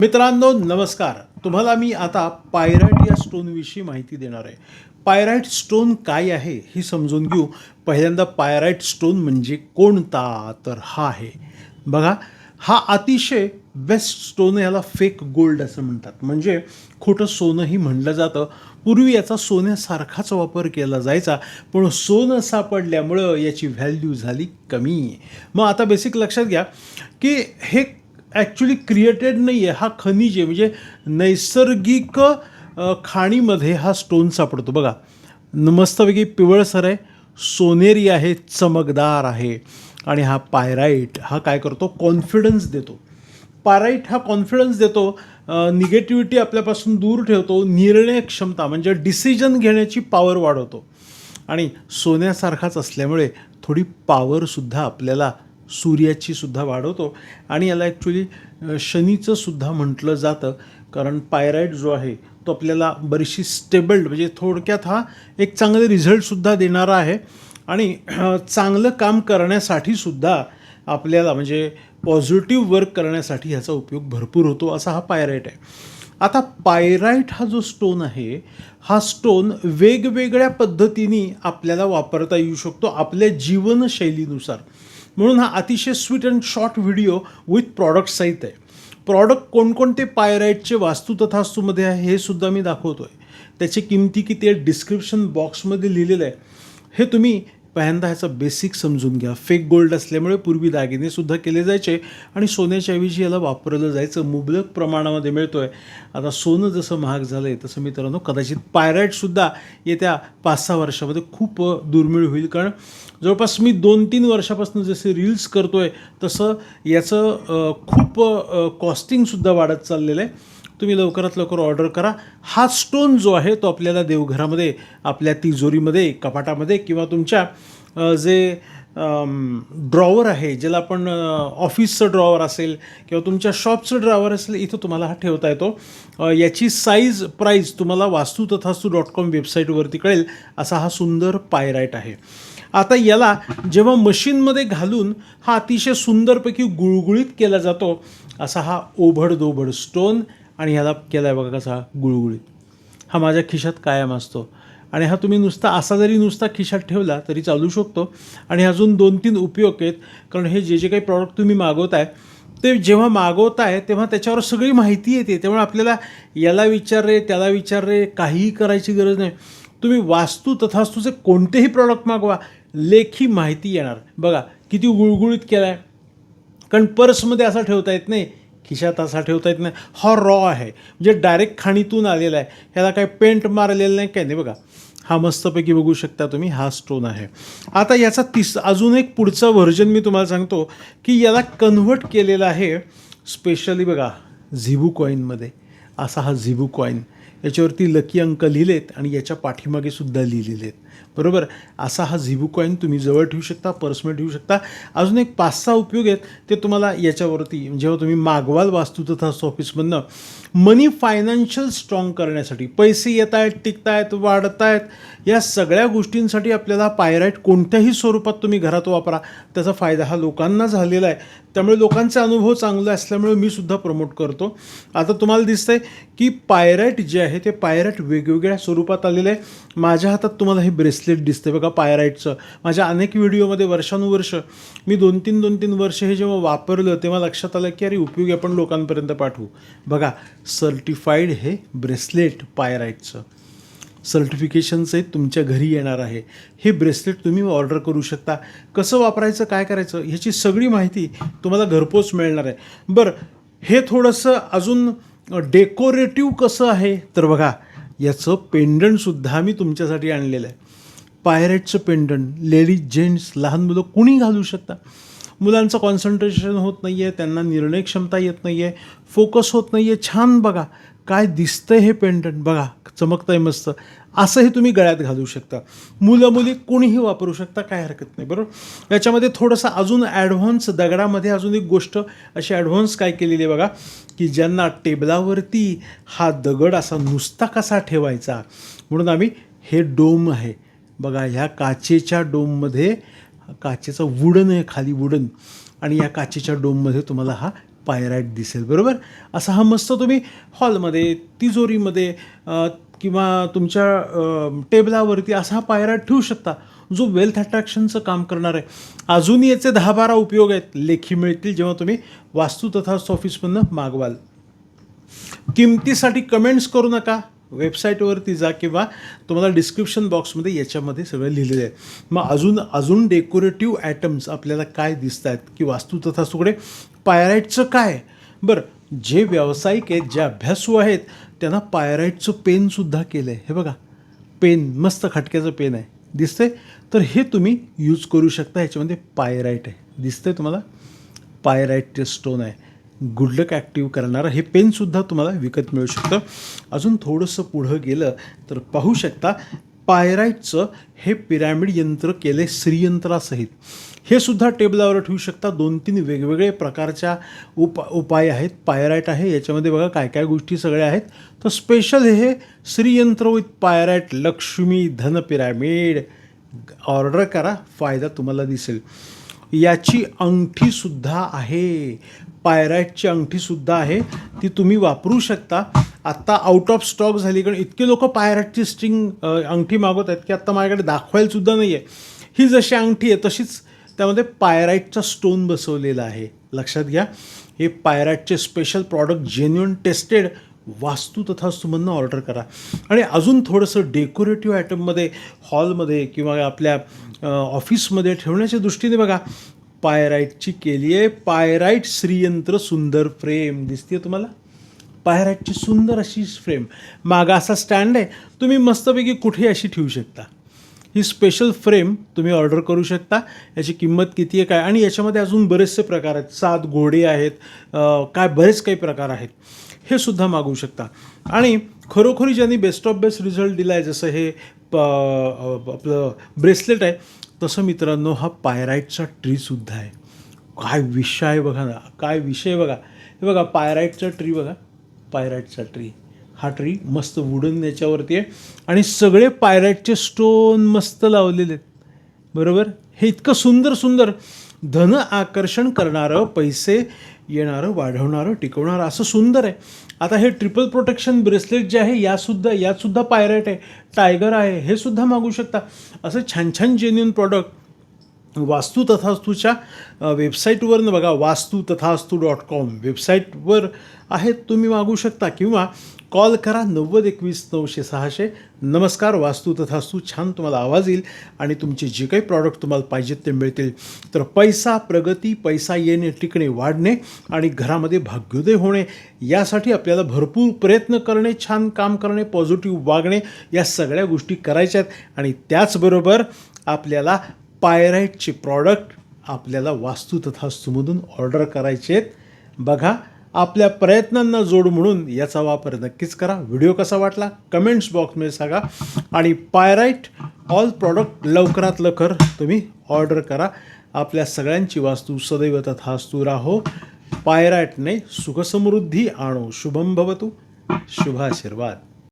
मित्रांनो नमस्कार. तुम्हाला मी आता पायराईट या स्टोनविषयी माहिती देणार आहे. पायराईट स्टोन काय आहे हे समजून घेऊ. पहिल्यांदा पायराईट स्टोन म्हणजे कोणता? तर हा आहे. बघा हा अतिशय बेस्ट स्टोन ह्याला याला फेक गोल्ड असं म्हणतात. म्हणजे खोटं सोनंही म्हणलं जातं. पूर्वी याचा सोन्यासारखाच वापर केला जायचा पण सोनं सापडल्यामुळं याची व्हॅल्यू झाली कमी. मग आता बेसिक लक्षात घ्या की हे ॲक्च्युली क्रिएटेड नाही आहे हा खनिज आहे. म्हणजे नैसर्गिक खाणीमध्ये हा स्टोन सापडतो. बघा मस्तपैकी पिवळसर आहे. सोनेरी आहे. चमकदार आहे. आणि हा पायराईट हा काय करतो? कॉन्फिडन्स देतो. पायराईट हा कॉन्फिडन्स देतो. निगेटिव्हिटी आपल्यापासून दूर ठेवतो. निर्णय क्षमता म्हणजे डिसिजन घेण्याची पॉवर वाढवतो. आणि सोन्यासारखाच असल्यामुळे थोडी पॉवरसुद्धा आपल्याला सूर्याची सुद्धा वाढवतो आणि याला ॲक्च्युली शनीचं सुद्धा म्हटलं जातं. कारण पायराईट जो आहे तो आपल्याला बरीचशी स्टेबल्ड म्हणजे थोडक्यात हा एक चांगले रिझल्टसुद्धा देणारा आहे. आणि चांगलं काम करण्यासाठी सुद्धा आपल्याला म्हणजे पॉझिटिव्ह वर्क करण्यासाठी ह्याचा उपयोग भरपूर होतो असा हा पायराईट आहे. आता पायराईट हा जो स्टोन आहे हा स्टोन वेगवेगळ्या पद्धतीने आपल्याला वापरता येऊ शकतो आपल्या जीवनशैलीनुसार. म्हणून हा अतिशय sweet and short video with product सहित आहे. प्रॉडक्ट कोणकोणते पायराईटचे वास्तू तथास्तूमध्ये आहे हे सुद्धा मी दाखवतो आहे त्याची किमती किती आहे डिस्क्रिप्शन बॉक्समध्ये लिहिलेलं आहे. हे तुम्ही पहिल्यांदा ह्याचा बेसिक समजून घ्या. फेक गोल्ड असल्यामुळे पूर्वी दागिनेसुद्धा केले जायचे आणि सोन्याच्या ऐवजी याला वापरलं जायचं. मुबलक प्रमाणामध्ये मिळतो आहे आता सोनं जसं महाग झालं आहे तसं मित्रांनो कदाचित पायराईटसुद्धा येत्या पाच सहा वर्षामध्ये खूप दुर्मिळ होईल. कारण जवळपास मी दोन तीन वर्षापासून जसे रील्स करतो आहे तसं याचं खूप कॉस्टिंगसुद्धा वाढत चाललेलं आहे. तुम्ही लवकरात लवकर ऑर्डर करा. हा स्टोन जो आहे तो आपल्याला देवघरामध्ये आपल्या तिजोरीमध्ये कपाटामध्ये किंवा तुमच्या जे ड्रॉवर आहे ज्याला आपण ऑफिसचं ड्रॉवर असेल किंवा तुमच्या शॉपचं ड्रॉवर असेल इथं तुम्हाला हा ठेवता येतो. याची साईज प्राईज तुम्हाला वास्तू तथास्तू डॉट कॉम वेबसाईटवरती कळेल असा हा सुंदर पायराईट आहे. आता याला जेव्हा मशीनमध्ये घालून हा अतिशय सुंदरपैकी गुळगुळीत केला जातो असा हा ओभड दोभड स्टोन आणि ह्याला केला आहे बघा कसा गुळगुळीत. हा माझ्या खिशात कायम असतो. आणि हा तुम्ही नुसता असा जरी नुसता खिशात ठेवला तरी चालू शकतो. आणि अजून दोन तीन उपयोग आहेत. कारण हे जे जे काही प्रॉडक्ट तुम्ही मागवताय ते जेव्हा मागवताय तेव्हा त्याच्यावर सगळी माहिती येते. त्यामुळे आपल्याला याला विचार रे त्याला विचार रे काहीही करायची गरज नाही. तुम्ही वास्तू तथास्तूचे कोणतेही प्रॉडक्ट मागवा लेखी माहिती येणार. बघा किती गुळगुळीत केला आहे कारण पर्समध्ये असा ठेवता येत नाही. खिशात असा ठेवता येत नाही. हा रॉ आहे. म्हणजे डायरेक्ट खाणीतून आलेला आहे. ह्याला काही पेंट मारलेलं नाही काय नाही. बघा हा मस्तपैकी बघू शकता तुम्ही हा स्टोन आहे. आता याचा तिस अजून एक पुढचं व्हर्जन मी तुम्हाला सांगतो की याला कन्व्हर्ट केलेलं आहे स्पेशली बघा झिबू कॉईनमध्ये असा हा झिबू कॉईन याच्यावरती लकी अंक लिहिलेत आणि याच्या पाठीमागे सुद्धा लिहिलेले आहेत बरोबर? असा हा झिबू कॉईन तुम्ही जवळ ठेवू शकता पर्समध्ये ठेवू शकता. अजून एक पाच सहा उपयोग आहेत ते तुम्हाला याच्यावरती जेव्हा तुम्ही मागवाल वास्तू तथा ऑफिसमधनं मनी फायनान्शियल स्ट्रॉंग करण्यासाठी पैसे येत आहेत टिकत आहेत वाढत आहेत या सगळ्या गोष्टींसाठी आपल्याला पायराईट कोणत्याही स्वरूपात तुम्ही घरात वापरा. त्याचा फायदा हा लोकांना झालेला आहे. त्यामुळे लोकांचे अनुभव चांगले असल्यामुळे मी सुद्धा प्रमोट करतो. आता तुम्हाला दिसतंय की पायराईट जे आहे ते पायराईट वेगवेगळ्या स्वरूपात आलेलं आहे. माझ्या हातात तुम्हाला हे ब्रेसलेट दिसते बघा पायराईटचं माझ्या अनेक व्हिडिओमध्ये वर्षानुवर्ष मी दोन तीन दोन तीन वर्ष हे जेव्हा वापरलं तेव्हा लक्षात आलं की अरे उपयोगी आपण लोकांपर्यंत पाठवू. बघा सर्टिफाईड हे ब्रेसलेट पायराईटचं सर्टिफिकेशनचं आहे तुमच्या घरी येणार आहे. हे ब्रेसलेट तुम्ही ऑर्डर करू शकता. कसं वापरायचं काय करायचं ह्याची सगळी माहिती तुम्हाला घरपोच मिळणार आहे. बरं हे थोडंसं अजून डेकोरेटिव्ह कसं आहे? तर बघा याचं पेंडंटसुद्धा मी तुमच्यासाठी आणलेलं आहे. पायरेटचं पेंडंट लेडीज जेंट्स लहान मुलं कुणी घालू शकता? मुलांचं कॉन्सन्ट्रेशन होत नाही आहे त्यांना निर्णय क्षमता येत नाही आहे फोकस होत नाही आहे छान बघा काय दिसतं हे पेंडंट? बघा चमकतंय मस्त. असंही तुम्ही गळ्यात घालू शकता. मुलं मुली कोणीही वापरू शकता काय हरकत नाही बरोबर? याच्यामध्ये थोडंसं अजून ॲडव्हान्स दगडामध्ये अजून एक गोष्ट अशी ॲडव्हान्स काय केलेली आहे बघा की ज्यांना टेबलावरती हा दगड असा नुसता कसा ठेवायचा? म्हणून आम्ही हे डोम आहे. बघा ह्या काचेच्या डोममध्ये काचेचं वुडन आहे खाली वुडन. आणि या काचेच्या डोममध्ये तुम्हाला हा पायराईट दिसेल बरोबर? असा हा मस्त तुम्ही हॉलमध्ये तिजोरीमध्ये किंवा तुमच्या टेबलावरती असा हा पायराईट ठेवू शकता जो वेल्थ अट्रॅक्शनचं काम करणार आहे. अजून याचे दहा बारा उपयोग आहेत. लेखी मिळतील जेव्हा तुम्ही वास्तू तथा ऑफिसमधनं मागवाल. किमतीसाठी कमेंट्स करू नका. वेबसाईटवरती जा किंवा तुम्हाला डिस्क्रिप्शन बॉक्समध्ये याच्यामध्ये सगळं लिहिलेलं आहे. मग अजून अजून डेकोरेटिव्ह ॲटम्स आपल्याला काय दिसत आहेत की वास्तू तथा सुकडे पायराईटचं काय? बरं जे व्यावसायिक आहेत जे अभ्यासू आहेत त्यांना पायराईटचं पेनसुद्धा केलं आहे हे बघा पेन मस्त खटक्याचं पेन आहे. दिसतंय? तर हे तुम्ही यूज करू शकता. ह्याच्यामध्ये पायराईट आहे. दिसतंय तुम्हाला? पायराईटचे स्टोन आहे. गुडलक ॲक्टिव्ह करणारं. हे पेनसुद्धा तुम्हाला विकत मिळू शकतं. अजून थोडंसं पुढं गेलं तर पाहू शकता पायराईटचं हे पिरॅमिड यंत्र केले श्रीयंत्रासहित. हे सुद्धा टेबलावर ठेवू शकता. दोन तीन वेगवेगळे प्रकारच्या उप उपाय आहेत. पायराईट आहे. याच्यामध्ये बघा काय काय गोष्टी सगळ्या आहेत. तर स्पेशल हे श्रीयंत्र विथ पायराईट लक्ष्मी धन पिरॅमिड. ऑर्डर करा. फायदा तुम्हाला दिसेल. याची अंगठीसुद्धा आहे. पायराईटची अंगठीसुद्धा आहे. ती तुम्ही वापरू शकता. आत्ता आउट ऑफ स्टॉक झाली. कारण इतके लोक पायराईटची स्ट्रिंग अंगठी मागवत आहेत की आत्ता माझ्याकडे दाखवायलासुद्धा नाही आहे ही जशी अंगठी आहे तशीच त्यामध्ये पायराईटचा स्टोन बसवलेला आहे. लक्षात घ्या. हे पायराईटचे स्पेशल प्रॉडक्ट जेन्युन टेस्टेड वास्तू तथा वास्तूमधनं ऑर्डर करा. आणि अजून थोडंसं डेकोरेटिव्ह आयटममध्ये हॉलमध्ये किंवा आपल्या ऑफिसमध्ये ठेवण्याच्या दृष्टीने बघा. पायराईटची केली आहे. पायराईट श्रीयंत्र सुंदर फ्रेम दिसते तुम्हाला? पायराईटची सुंदर अशी फ्रेम. मागा असा स्टँड आहे. तुम्ही मस्तपैकी कुठे अशी ठेवू शकता. ही स्पेशल फ्रेम तुम्ही ऑर्डर करू शकता. याची किंमत किती आहे काय? आणि याच्यामध्ये अजून बरेचसे प्रकार आहेत. सात घोडे आहेत. काय बरेच काही प्रकार आहेत. हे सुद्धा मागवू शकता. आणि खरोखरी ज्यांनी बेस्ट ऑफ बेस्ट रिझल्ट दिला आहे जसं हे प आपलं ब्रेसलेट आहे तसं मित्रांनो हा पायराईटचा ट्रीसुद्धा आहे. काय विषय आहे बघा ना काय विषय बघा. हे बघा पायराईटचा ट्री बघा. पायराईटचा ट्री हा ट्री मस्त वुडन याच्यावरती आहे. आणि सगळे पायराईटचे स्टोन मस्त लावलेले आहेत. बरोबर? हे इतकं सुंदर सुंदर धन आकर्षण करणारं पैसे येणारं वाढवणारं टिकवणारं असं सुंदर आहे. आता हे ट्रिपल प्रोटेक्शन ब्रेसलेट जे आहे यासुद्धा यातसुद्धा पायरेट आहे. टायगर आहे हे सुद्धा मागू शकता. असं छान छान जेन्युन प्रॉडक्ट वास्तू तथास्तूच्या वेबसाईटवरनं बघा वास्तू तथास्तू डॉट कॉम वेबसाईटवर आहेत तुम्ही मागू शकता. किंवा कॉल करा नव्वद एकवीस नऊशे सहाशे. नमस्कार वास्तू तथास्तू छान तुम्हाला आवाज येईल आणि तुमचे जे काही प्रॉडक्ट तुम्हाला पाहिजेत ते मिळतील. तर पैसा प्रगती पैसा येणे टिकणे वाढणे आणि घरामध्ये भाग्योदय होणे यासाठी आपल्याला भरपूर प्रयत्न करणे छान काम करणे पॉझिटिव्ह वागणे या सगळ्या गोष्टी करायच्या आहेत आणि त्याचबरोबर आपल्याला पायराईटचे प्रॉडक्ट आपल्याला वास्तू तथास्तूमधून ऑर्डर करायचे आहेत. बघा आपल्या प्रयत्नांना जोड म्हणून याचा वापर नक्कीच करा. व्हिडिओ कसा वाटला? कमेंट्स बॉक्समध्ये सांगा. आणि पायराईट ऑल प्रॉडक्ट लवकरात लवकर तुम्ही ऑर्डर करा. आपल्या सगळ्यांची वास्तू सदैव तथास्तू राहो. पायराईटने सुखसमृद्धी आणो. शुभम भवतु. शुभाशीर्वाद.